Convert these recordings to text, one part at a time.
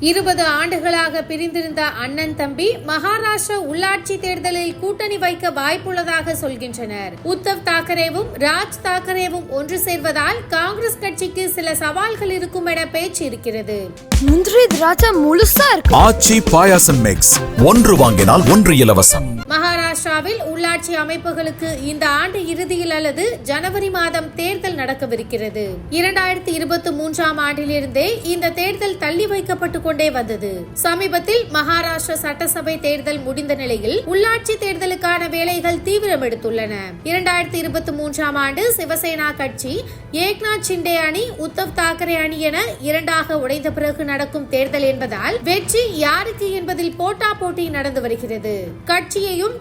இருபது ஆண்டுகளாக பிரிந்திருந்த அண்ணன் தம்பி மகாராஷ்டிர உள்ளாட்சி தேர்தலில் கூட்டணி வைக்க வாய்ப்புள்ளதாக சொல்கின்றனர். உத்தவ் தாக்கரேவும் ராஜ் தாக்கரேவும் ஒன்று சேர்வதால் காங்கிரஸ் கட்சிக்கு சில சவால்கள் இருக்கும் என பேச்சு இருக்கிறது. முந்திரி திராட்சை முழுசா இருக்கு. ஆச்சி பாயாசம் மிக்ஸ் ஒன்று வாங்கினால் ஒன்று இலவசம். கேரளாவில் உள்ளாட்சி அமைப்புகளுக்கு இந்த ஆண்டு இறுதியில் அல்லது ஜனவரி மாதம் தேர்தல் நடக்கவிருக்கிறது. இரண்டாயிரத்தி இருபத்தி மூன்றாம் ஆண்டிலிருந்தே இந்த தேர்தல் தள்ளி வைக்கப்பட்டு கொண்டே வந்தது. சமீபத்தில் மகாராஷ்டிர சட்டசபை தேர்தல் முடிந்த நிலையில் உள்ளாட்சி தேர்தலுக்கான வேலைகள் தீவிரம் எடுத்துள்ளன. இரண்டாயிரத்தி இருபத்தி மூன்றாம் ஆண்டு சிவசேனா கட்சி ஏக்நாத் சிண்டே அணி உத்தவ் தாக்கரே அணி என இரண்டாக உடைந்த பிறகு நடக்கும் தேர்தல் என்பதால் வெற்றி யாருக்கு என்பதில் போட்டா போட்டி நடந்து வருகிறது. கட்சியையும்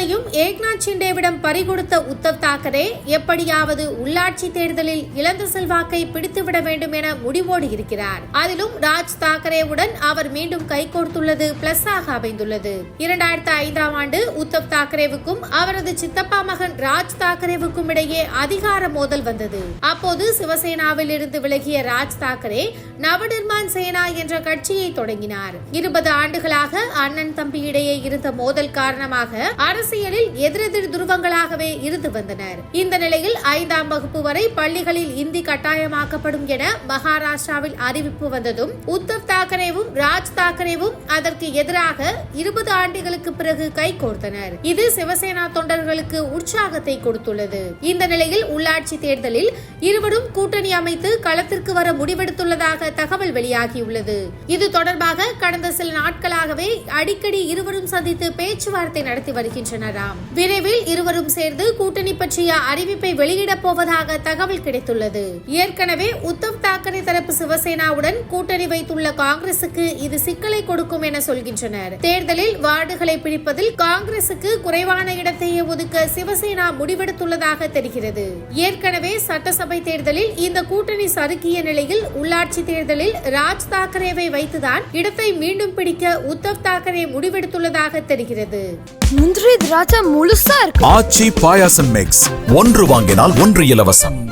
சின்னத்தையும் ஏக்நாத் ஷிண்டேவிடம் பறிகொடுத்த உத்தவ் தாக்கரே எப்படியாவது உள்ளாட்சி தேர்தலில் இழந்த செல்வாக்கை பிடித்துவிட வேண்டும் என முடிவோடு இருக்கிறார். அதிலும் ராஜ் தாக்கரேவுடன் அவர் மீண்டும் கைகோர்த்துள்ளது பிளஸ் ஆக அமைந்துள்ளது. இரண்டாயிரத்தி ஐந்தாம் ஆண்டு உத்தவ் தாக்கரேவுக்கும் அவரது சித்தப்பா மகன் ராஜ் தாக்கரேவுக்கும் இடையே அதிகார மோதல் வந்தது. அப்போது சிவசேனாவில் இருந்து விலகிய ராஜ் தாக்கரே நவநிர்மான் சேனா என்ற கட்சியை தொடங்கினார். இருபது ஆண்டுகளாக அண்ணன் தம்பி இடையே இருந்த மோதல் காரணமாக அரசு அரசியலில் எதிரெதிர் துருவங்களாகவே இருந்து வந்தனர். இந்த நிலையில் ஐந்தாம் வகுப்பு வரை பள்ளிகளில் இந்தி கட்டாயமாக்கப்படும் என மகாராஷ்டிராவில் அறிவிப்பு வந்ததும் உத்தவ் தாக்கரேவும் ராஜ் தாக்கரேவும் அதற்கு எதிராக இருபது ஆண்டுகளுக்கு பிறகு கைகோர்த்தனர் இது சிவசேனா தொண்டர்களுக்கு உற்சாகத்தை கொடுத்துள்ளது. இந்த நிலையில் உள்ளாட்சி தேர்தலில் இருவரும் கூட்டணி அமைத்து களத்திற்கு வர முடிவெடுத்துள்ளதாக தகவல் வெளியாகியுள்ளது. இது தொடர்பாக கடந்த சில நாட்களாகவே அடிக்கடி இருவரும் சந்தித்து பேச்சுவார்த்தை நடத்தி வருகின்றனராம் விரைவில் இருவரும் சேர்ந்து கூட்டணி பற்றிய அறிவிப்பை வெளியிடப் போவதாக தகவல் கிடைத்துள்ளது. ஏற்கனவே உத்தவ் தாக்கரே தரப்பு சிவசேனாவுடன் கூட்டணி வைத்துள்ள காங்கிரசுக்கு இது சிக்கலை கொடுக்கும் என சொல்கின்றனர். தேர்தலில் வார்டுகளை பிடிப்பதில் காங்கிரசுக்கு குறைவான இடத்தையே ஒதுக்க சிவசேனா முடிவெடுத்துள்ளதாக தெரிகிறது. ஏற்கனவே சட்டசபை தேர்தலில் இந்த கூட்டணி சறுக்கிய நிலையில் உள்ளாட்சி தேர்தலில் ராஜ் தாக்கரேவை வைத்துதான் இடத்தை மீண்டும் பிடிக்க உத்தவ் தாக்கரே முடிவெடுத்துள்ளதாக தெரிகிறது. முந்திரி திராட்சை முழுசா இருக்கு. ஆச்சி பாயாசம் மிக்ஸ் ஒன்று வாங்கினால் ஒன்று இலவசம்.